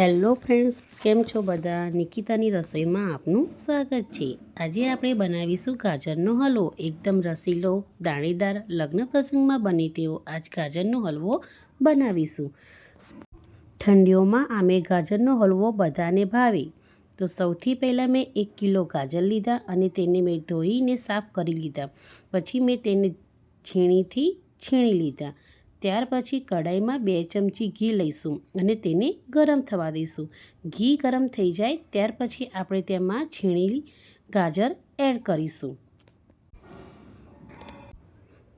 Hello friends, કેમ છો બધા? નિકિતાની રસોઈમાં આપનું સ્વાગત છે. આજે આપણે બનાવીશું ગાજરનો હલવો. એકદમ રસીલો, દાણેદાર લગ્ન પ્રસંગમાં બને તેવો આજ ગાજરનો હલવો બનાવીશું. ઠંડીઓમાં આમે ગાજરનો હલવો બધાને ભાવે. તો સૌથી પહેલાં મેં એક કિલો ગાજર લીધા અને તેને મેં ધોઈને સાફ કરી લીધા. પછી મેં તેને છીણીથી છીણી લીધા. ત્યાર પછી કઢાઈમાં બે ચમચી ઘી લઈશું અને તેને ગરમ થવા દઈશું. ઘી ગરમ થઈ જાય ત્યાર પછી આપણે તેમાં છીણેલી ગાજર એડ કરીશું.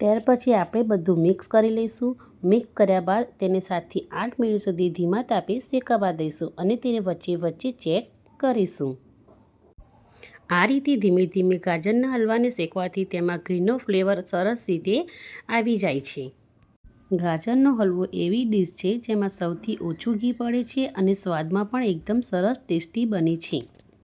ત્યાર પછી આપણે બધું મિક્સ કરી લઈશું. મિક્સ કર્યા બાદ તેને સાતથી આઠ મિનિટ સુધી ધીમા તાપે શેકાવા દઈશું અને તેને વચ્ચે વચ્ચે ચેક કરીશું. આ રીતે ધીમે ધીમે ગાજરના હલવાને શેકવાથી તેમાં ઘીનો ફ્લેવર સરસ રીતે આવી જાય છે. ગાજરનો હલવો એવી ડીશ છે જેમાં સૌથી ઓછું ઘી પડે છે અને સ્વાદમાં પણ એકદમ સરસ ટેસ્ટી બને છે.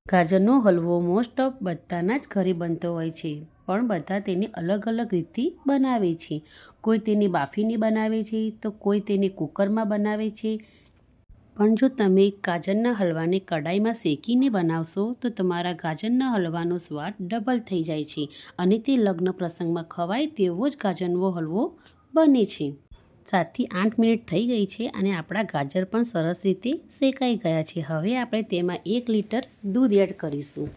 ગાજરનો હલવો મોસ્ટ ઓફ બધાના જ ઘરે બનતો હોય છે, પણ બધા તેને અલગ અલગ રીતથી બનાવે છે. કોઈ તેને બાફીને બનાવે છે, તો કોઈ તેને કુકરમાં બનાવે છે. પણ જો તમે ગાજરના હલવાને કડાઈમાં શેકીને બનાવશો, તો તમારા ગાજરના હલવાનો સ્વાદ ડબલ થઈ જાય છે અને તે લગ્ન પ્રસંગમાં ખવાય તેવો જ ગાજરનો હલવો બને છે. સાતથી આઠ મિનિટ થઈ ગઈ છે અને આપણા ગાજર પણ સરસ રીતે શેકાઈ ગયા છે. હવે આપણે તેમાં એક લીટર દૂધ એડ કરીશું.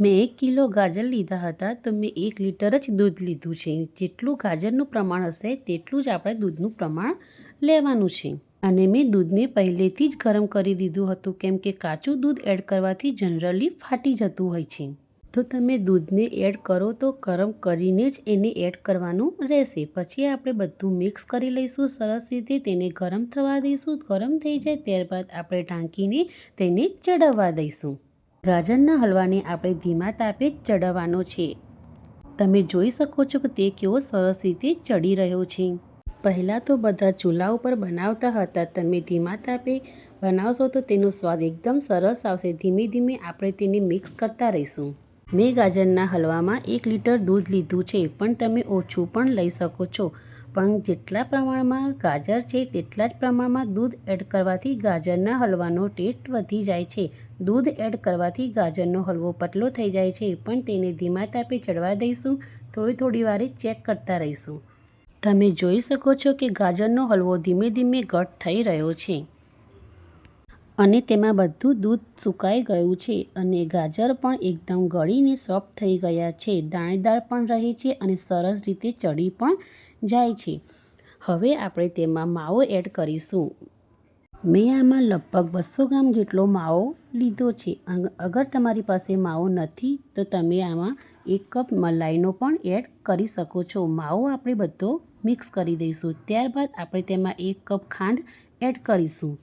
મેં એક કિલો ગાજર લીધા હતા, તો મેં એક લીટર જ દૂધ લીધું છે. જેટલું ગાજરનું પ્રમાણ હશે, તેટલું જ આપણે દૂધનું પ્રમાણ લેવાનું છે. અને મેં દૂધને પહેલેથી જ ગરમ કરી દીધું હતું, કેમ કે કાચું દૂધ એડ કરવાથી જનરલી ફાટી જતું હોય છે. તો તમે દૂધને એડ કરો તો ગરમ કરીને જ એને એડ કરવાનું રહેશે. પછી આપણે બધું મિક્સ કરી લઈશું સરસ રીતે. તેને ગરમ થવા દઈશું. ગરમ થઈ જાય ત્યારબાદ આપણે ઢાંકીને તેને ચડાવવા દઈશું. ગાજરના હલવાને આપણે ધીમા તાપે ચડાવવાનો છે. તમે જોઈ શકો છો કે તે કેવો સરસ રીતે ચડી રહ્યો છે. પહેલાં તો બધા ચૂલા ઉપર બનાવતા હતા. તમે ધીમા તાપે બનાવશો તો તેનો સ્વાદ એકદમ સરસ આવશે. ધીમે ધીમે આપણે તેને મિક્સ કરતા રહીશું. મેં ગાજરના હલવામાં એક લીટર દૂધ લીધું છે, પણ તમે ઓછું પણ લઈ શકો છો. પણ જેટલા પ્રમાણમાં ગાજર છે, તેટલા જ પ્રમાણમાં દૂધ એડ કરવાથી ગાજરના હલવાનો ટેસ્ટ વધી જાય છે. દૂધ એડ કરવાથી ગાજરનો હલવો પતલો થઈ જાય છે, પણ તેને ધીમા તાપે ચડવા દઈશું. થોડી થોડી વારે ચેક કરતા રહીશું. તમે જોઈ શકો છો કે ગાજરનો હલવો ધીમે ધીમે ઘટ થઈ રહ્યો છે. અને તેમાં બધું દૂધ સુકાઈ ગયું છે અને ગાજર પણ એકદમ ગળીને સોફ્ટ થઈ ગયા છે. દાણેદાર પણ રહે છે અને સરસ રીતે ચડી પણ જાય છે. હવે આપણે તેમાં માવો એડ કરીશું. મેં આમાં લગભગ બસો ગ્રામ જેટલો માવો લીધો છે. અગર તમારી પાસે માવો નથી, તો તમે આમાં એક કપ મલાઈનો પણ એડ કરી શકો છો. માવો આપણે બધો મિક્સ કરી દઈશું. ત્યારબાદ આપણે તેમાં એક કપ ખાંડ એડ કરીશું.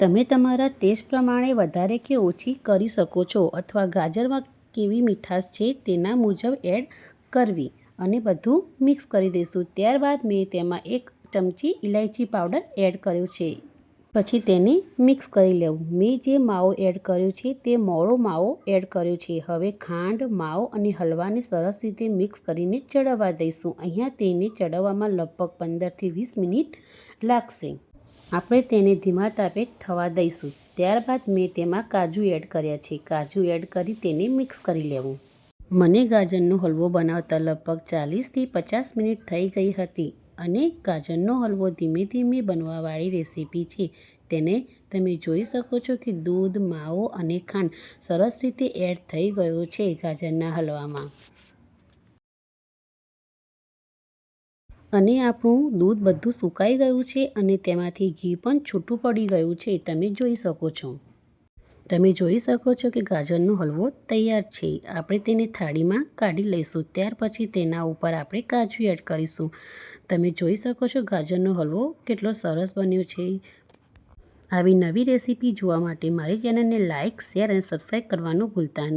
તમે તમારા ટેસ્ટ પ્રમાણે વધારે કે ઓછી કરી શકો છો અથવા ગાજરમાં કેવી મીઠાશ છે તેના મુજબ એડ કરવી અને બધું મિક્સ કરી દઈશું. ત્યારબાદ મેં તેમાં એક ચમચી ઇલાયચી પાવડર એડ કર્યો છે. પછી તેને મિક્સ કરી લેવું. મેં જે માવો એડ કર્યો છે તે મોળો માવો એડ કર્યો છે. હવે ખાંડ, માવો અને હલવાને સરસ રીતે મિક્સ કરીને ચડાવવા દઈશું. અહીંયા તેને ચડાવવામાં લગભગ પંદરથી વીસ મિનિટ લાગશે. આપણે તેને ધીમા તાપે થવા દઈશું. ત્યારબાદ મેં તેમાં કાજુ એડ કર્યા છે. કાજુ એડ કરી તેને મિક્સ કરી લેવું. મને ગાજરનો હલવો બનાવતા લગભગ ચાલીસથી પચાસ મિનિટ થઈ ગઈ હતી અને ગાજરનો હલવો ધીમે ધીમે બનવાવાળી રેસીપી છે. તેને તમે જોઈ શકો છો કે દૂધ, માવો અને ખાંડ સરસ રીતે એડ થઈ ગયો છે ગાજરના હલવામાં. અને આપણું દૂધ બધું સુકાઈ ગયું છે અને તેમાંથી ઘી પણ છૂટું પડી ગયું છે, તમે જોઈ શકો છો. તમે જોઈ શકો છો કે ગાજરનો હલવો તૈયાર છે. આપણે તેને થાળીમાં કાઢી લઈશું. ત્યાર પછી તેના ઉપર આપણે કાજુ એડ કરીશું. તમે જોઈ શકો છો ગાજરનો હલવો કેટલો સરસ બન્યો છે. આવી નવી રેસીપી જોવા માટે મારી ચેનલને લાઇક શેર અને સબસ્ક્રાઈબ કરવાનું ભૂલતા નહીં.